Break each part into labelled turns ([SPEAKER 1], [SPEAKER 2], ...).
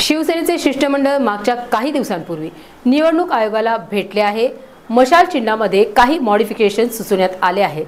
[SPEAKER 1] शिवसेनेचे शिष्टमंडळ मागच्या काही दिवसांपूर्वी निवडणूक आयोगाला भेटले आहे. मशाल चिन्हामध्ये काही मॉडिफिकेशन सुचवण्यात आले आहे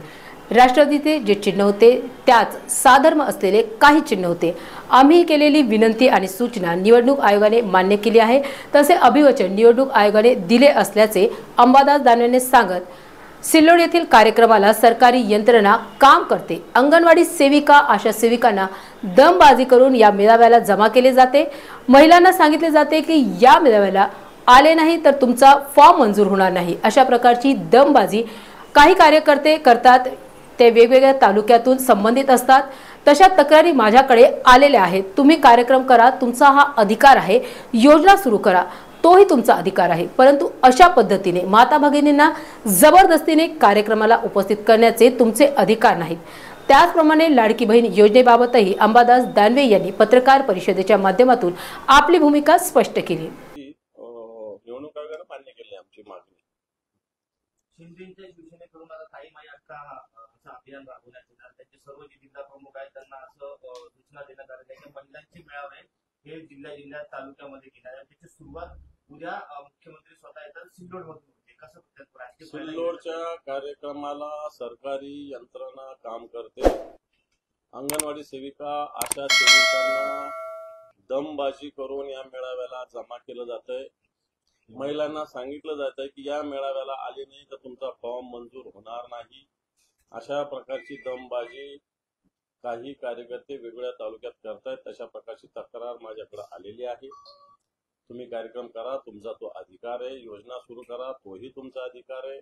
[SPEAKER 1] राष्ट्रवादीचे जे चिन्ह होते त्याच साधर्म असलेले काही चिन्ह होते. आम्ही केलेली विनंती आणि सूचना निवडणूक आयोगाने मान्य केली आहे. तसे अभिवचन निवडणूक आयोगाने दिले असल्याचे अंबादास दानवेने सांगत सिल्लोड येथील कार्यक्रमाला सरकारी यंत्रणा काम करते. अंगणवाडी सेविका आशा सेविकांना दमबाजी करून या मेळाव्याला जमा केले जाते. महिलांना सांगितले जाते की या मेळाव्याला आले नाही तर तुमचा फॉर्म मंजूर होणार नाही. अशा प्रकारची दमबाजी काही कार्यकर्ते करतात. ते वेगवेगळ्या तालुक्यातून संबंधित असतात. तशा तक्रारी माझ्याकडे आलेल्या आहेत. तुम्ही कार्यक्रम करा. तुमचा हा अधिकार आहे. योजना सुरू करा. तोही तुमचा अधिकार आहे. परंतु अशा पद्धतीने माता भगिनींना जबरदस्तीने कार्यक्रमाला उपस्थित करण्याचे तुमचे अधिकार नाहीत. त्याचप्रमाणे लाडकी बहीण योजनेबाबतही अंबादास दानवे यांनी पत्रकार परिषदेच्या माध्यमातून आपली भूमिका स्पष्ट केली.
[SPEAKER 2] की अं, निवडणूक आयोगानं मान्य केली आमची मागणी.
[SPEAKER 3] शिंदेच्या शिवसेनेकडून आता काही माई अक्का अं, असं अभियान राबवण्यात येणार. त्यांचे सर्व जे जिल्हा प्रमुख आहेत त्यांना असं अं, सूचना देण्यात आल्या की महिलांचे मेळावे हे जिल्ह्या जिल्ह्यात तालुक्यामध्ये घेणार आहे त्याची सुरुवात उद्या मुख्यमंत्री स्वतः येतात सिल्लोड
[SPEAKER 2] सिल्लोडच्या कार्यक्रमाला सरकारी यंत्रणा काम करते. अंगणवाडी सेविका आशा सेविकांना दमबाजी करून या मेळाव्याला जमा केलं जात महिलांना सांगितलं जात की या मेळाव्याला आले नाही तर तुमचा फॉर्म मंजूर होणार नाही. अशा प्रकारची दमबाजी काही कार्यकर्ते वेगवेगळ्या तालुक्यात करतायत. तशा प्रकारची तक्रार माझ्याकडे आलेली आहे. तुम्ही कार्यक्रम करा तुमचा तो अधिकार आहे योजना सुरू करा तोही तुमचा अधिकार आहे.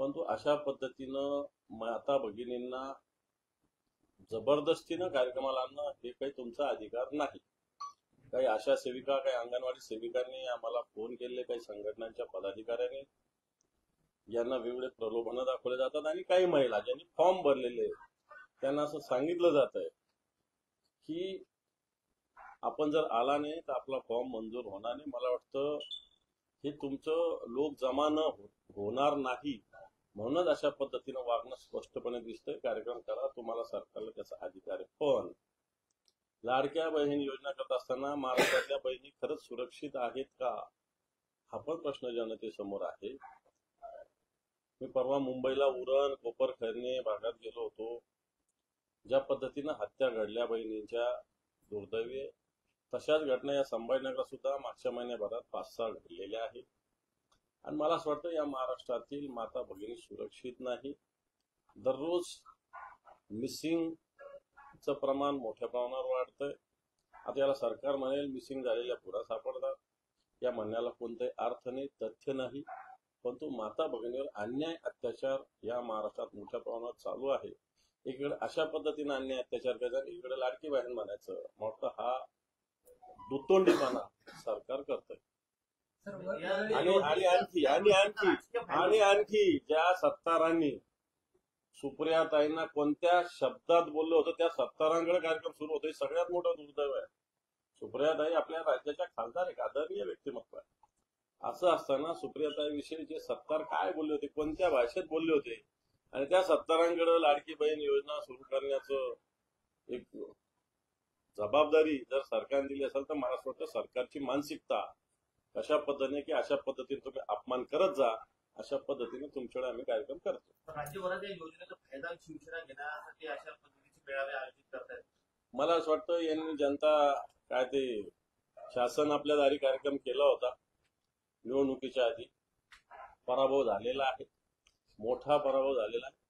[SPEAKER 2] परंतु अशा पद्धतीनं माता भगिनींना जबरदस्तीनं कार्यक्रमाला आणणं हे काही तुमचा अधिकार नाही. काही आशा सेविका काही अंगणवाडी सेविकांनी आम्हाला फोन केले काही संघटनांच्या पदाधिकाऱ्यांनी. यांना वेगवेगळे प्रलोभनं दाखवले जातात आणि काही महिला ज्यांनी फॉर्म भरलेले आहेत, त्यांना असं सांगितलं जात आहे की आपण जर आला नाही तर आपला फॉर्म मंजूर होणार नाही. मला वाटतं हे तुमचं लोक जमा न हो-, होणार नाही म्हणूनच अशा पद्धतीनं वागणं स्पष्टपणे दिसतंय. कार्यक्रम करा तुम्हाला सरकारला त्याचा अधिकार आहे. पण लाडक्या बहीण योजना करत असताना महाराष्ट्रातल्या बहिणी खरंच सुरक्षित आहेत का? हा पण प्रश्न जनतेसमोर आहे. मी परवा मुंबईला उरण कोपर खैरणे भागात गेलो होतो. ज्या पद्धतीनं हत्या घडल्या बहिणींच्या दुर्दैवी तशाच घटना या संभाजीनगर सुद्धा मागच्या महिन्याभरात पाच सहा घडलेल्या आहेत. आणि मला असं वाटतं या महाराष्ट्रातील माता भगिनी सुरक्षित नाही. दररोज मिसिंगचं प्रमाण मोठ्या प्रमाणावर वाढतंय. आता याला सरकार म्हणेल मिसिंग झालेल्या पुरा सापडतात. या म्हणण्याला कोणताही अर्थ नाही तथ्य नाही. परंतु माता भगिनीवर अन्याय अत्याचार या महाराष्ट्रात मोठ्या प्रमाणात चालू आहे. इकडे अशा पद्धतीने अन्याय अत्याचार करतात इकडे लाडकी बहीण म्हणायचं. मग हा हा दुतोंडीपणा सरकार करतंय. आणि आणि आणखी आणि आणखी आणि आणखी ज्या सत्तारांनी सुप्रियाताईंना कोणत्या शब्दात बोललो होतं त्या सत्तारांकडे कार्यक्रम सुरू होतो हे सगळ्यात मोठं दुर्दैव आहे. सुप्रियाताई आपल्या राज्याच्या खासदार एक आदरणीय व्यक्तिमत्व आहे. असं असताना सुप्रियाताईविषयी जे सत्तार काय बोलले होते कोणत्या भाषेत बोलले होते आणि त्या सत्तारांकडे लाडकी बहीण योजना सुरू करण्याचं एक जबाबदारी जर सरकारने दिली असेल तर मला असं वाटतं सरकारची मानसिकता कशा पद्धतीने की अशा पद्धतीने तुम्ही अपमान करत जा अशा पद्धतीने तुमच्याकडे आम्ही कार्यक्रम करतो.
[SPEAKER 3] राज्यभरात या योजनेचा फायदा शिवसेना घेण्यासाठी अशा पद्धतीचे मेळावे आयोजित करतायत.
[SPEAKER 2] मला असं वाटतं यांनी जनता काय ते शासन आपल्या दारी कार्यक्रम केला होता निवडणुकीच्या आधी. पराभव झालेला आहे. मोठा पराभव झालेला आहे.